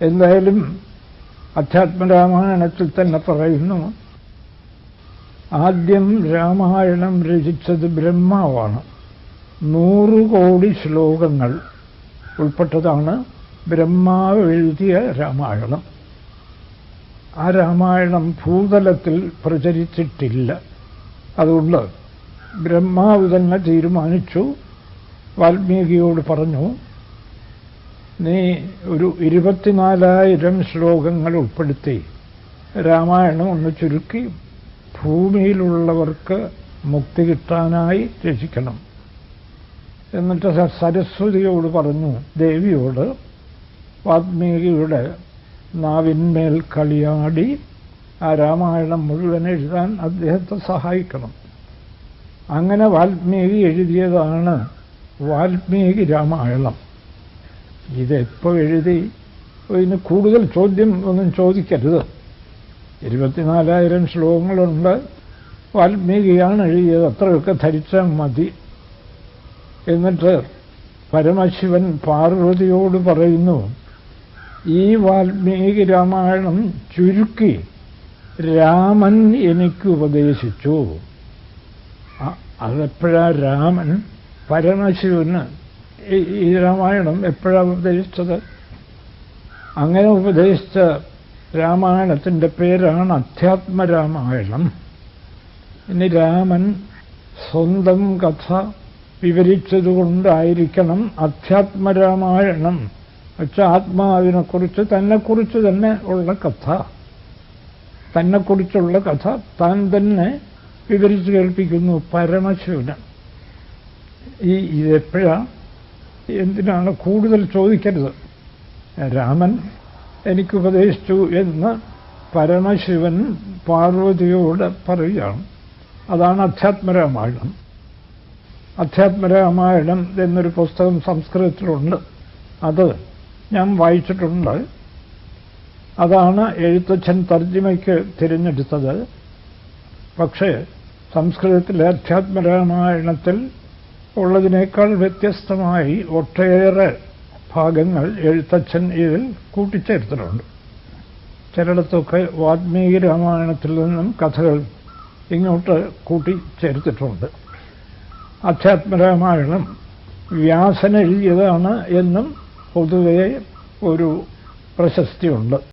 എന്തായാലും അധ്യാത്മരാമായണത്തിൽ തന്നെ പറയുന്നു ആദ്യം രാമായണം രചിച്ചത് ബ്രഹ്മാവാണ്. നൂറ് കോടി ശ്ലോകങ്ങൾ ഉൾപ്പെട്ടതാണ് ബ്രഹ്മാവ് എഴുതിയ രാമായണം. ആ രാമായണം ഭൂതലത്തിൽ പ്രചരിച്ചിട്ടില്ല. അതുകൊണ്ട് ബ്രഹ്മാവ് തന്നെ തീരുമാനിച്ചു വാൽമീകിയോട് പറഞ്ഞു നീ ഒരു ഇരുപത്തിനാലായിരം ശ്ലോകങ്ങൾ ഉൾപ്പെടുത്തി. രാമായണം ഒന്ന് ചുരുക്കി ഭൂമിയിലുള്ളവർക്ക് മുക്തി കിട്ടാനായി രചിക്കണം എന്നിട്ട് സരസ്വതിയോട് പറഞ്ഞു ദേവിയോട് വാത്മീകിയുടെ നാവിന്മേൽ കളിയാടി ആ രാമായണം മുഴുവൻ എഴുതാൻ അദ്ദേഹത്തെ സഹായിക്കണം. അങ്ങനെ വാൽമീകി എഴുതിയതാണ് വാൽമീകി രാമായണം. ഇതെപ്പോൾ എഴുതി? ഇതിന് കൂടുതൽ ചോദ്യം ഒന്നും ചോദിക്കരുത്. ഇരുപത്തിനാലായിരം ശ്ലോകങ്ങളുണ്ട്. വാൽമീകിയാണ് എഴുതിയത്. അത്രയൊക്കെ ധരിച്ചാൽ മതി. എന്നിട്ട് പരമശിവൻ പാർവതിയോട് പറയുന്നു ഈ വാൽമീകി രാമായണം ചുരുക്കി രാമൻ എനിക്ക് ഉപദേശിച്ചു. അതെപ്പോഴാ രാമൻ പരമശിവന് ഈ രാമായണം എപ്പോഴാണ് ഉപദേശിച്ചത്? അങ്ങനെ ഉപദേശിച്ച രാമായണത്തിന്റെ പേരാണ് അധ്യാത്മരാമായണം. ഇനി രാമൻ സ്വന്തം കഥ വിവരിച്ചതുകൊണ്ടായിരിക്കണം അധ്യാത്മരാമായണം. പക്ഷെ ആത്മാവിനെക്കുറിച്ച് തന്നെക്കുറിച്ച് തന്നെ ഉള്ള കഥ. തന്നെക്കുറിച്ചുള്ള കഥ താൻ തന്നെ വിവരിച്ചു കേൾപ്പിക്കുന്നു പരമശിവന്. ഈ ഇതെപ്പോഴാണ് എന്തിനാണ് കൂടുതൽ ചോദിക്കരുത്? രാമൻ എനിക്ക് ഉപദേശിച്ചു എന്ന് പരമശിവൻ പാർവതിയോട് പറയുകയാണ്. അതാണ് അധ്യാത്മരാമായണം. അധ്യാത്മരാമായണം എന്നൊരു പുസ്തകം സംസ്കൃതത്തിലുണ്ട്. അത് ഞാൻ വായിച്ചിട്ടുണ്ട്. അതാണ് എഴുത്തച്ഛൻ തർജിമയ്ക്ക് തിരഞ്ഞെടുത്തത്. പക്ഷേ സംസ്കൃതത്തിലെ അധ്യാത്മരാമായണത്തിൽ ഉള്ളതിനേക്കാൾ വ്യത്യസ്തമായി ഒട്ടേറെ ഭാഗങ്ങൾ എഴുത്തച്ഛൻ ഇതിൽ കൂട്ടിച്ചേർത്തിട്ടുണ്ട്. ചിലയിടത്തൊക്കെ വാത്മീകി രാമായണത്തിൽ നിന്നും കഥകൾ ഇങ്ങോട്ട് കൂട്ടിച്ചേർത്തിട്ടുണ്ട്. അധ്യാത്മരാമായണം വ്യാസൻ എഴുതിയതാണ് എന്നും പൊതുവെ ഒരു പ്രശസ്തിയുണ്ട്.